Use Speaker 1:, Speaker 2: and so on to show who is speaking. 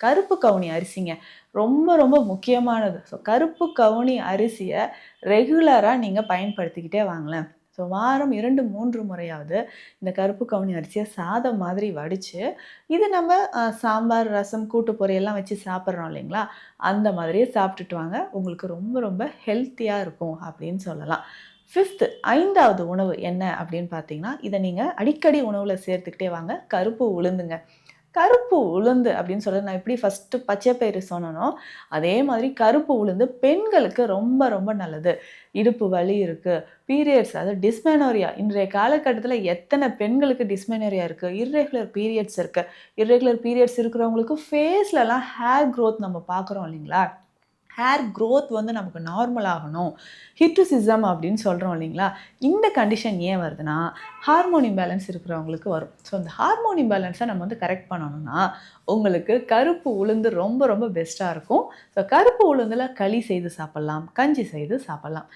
Speaker 1: கருப்பு கவுனி அரிசிங்க. ரொம்ப ரொம்ப முக்கியமானது. ஸோ கருப்பு கவுனி அரிசியை ரெகுலராக நீங்கள் பயன்படுத்திக்கிட்டே வாங்களேன். ஸோ வாரம் இரண்டு மூன்று முறையாவது இந்த கருப்பு கவுனி அரிசியை சாதம் மாதிரி வடித்து இது நம்ம சாம்பார் ரசம் கூட்டு பொரியெல்லாம் வச்சு சாப்பிட்றோம் இல்லைங்களா? அந்த மாதிரியே சாப்பிட்டுட்டு வாங்க. உங்களுக்கு ரொம்ப ரொம்ப ஹெல்த்தியாக இருக்கும் அப்படின்னு சொல்லலாம். ஃபிஃப்த்து ஐந்தாவது உணவு என்ன அப்படின்னு பார்த்தீங்கன்னா இதை நீங்கள் அடிக்கடி உணவில் சேர்த்துக்கிட்டே வாங்க. கருப்பு உளுந்துங்க. கருப்பு உளுந்து அப்படின்னு சொல்ல நான் எப்படி ஃபஸ்ட்டு பச்சை பயிறு சொன்னனோ அதே மாதிரி கருப்பு உளுந்து பெண்களுக்கு ரொம்ப ரொம்ப நல்லது. இடுப்பு வலி இருக்குது பீரியட்ஸ் அதாவது டிஸ்மெனோரியா இன்றைய காலகட்டத்தில் எத்தனை பெண்களுக்கு டிஸ்மெனோரியா இருக்குது இர்ரெகுலர் பீரியட்ஸ் இருக்குது இர்ரெகுலர் பீரியட்ஸ் இருக்கிறவங்களுக்கு ஃபேஸ்லலாம் ஹேர் க்ரோத் நம்ம பார்க்குறோம் இல்லைங்களா? ஹேர் க்ரோத் வந்து நமக்கு நார்மல் ஆகணும். ஹிட்ரிசிசம் அப்படின்னு சொல்கிறோம் இல்லைங்களா? இந்த கண்டிஷன் ஏன் வருதுன்னா ஹார்மோன் இம்பேலன்ஸ் இருக்கிறவங்களுக்கு வரும். ஸோ அந்த ஹார்மோன் இம்பேலன்ஸை நம்ம வந்து கரெக்ட் பண்ணணும்னா உங்களுக்கு கருப்பு உளுந்து ரொம்ப ரொம்ப பெஸ்ட்டாக இருக்கும். ஸோ கருப்பு உளுந்தில் களி செய்து சாப்பிட்லாம் கஞ்சி செய்து சாப்பிட்லாம்.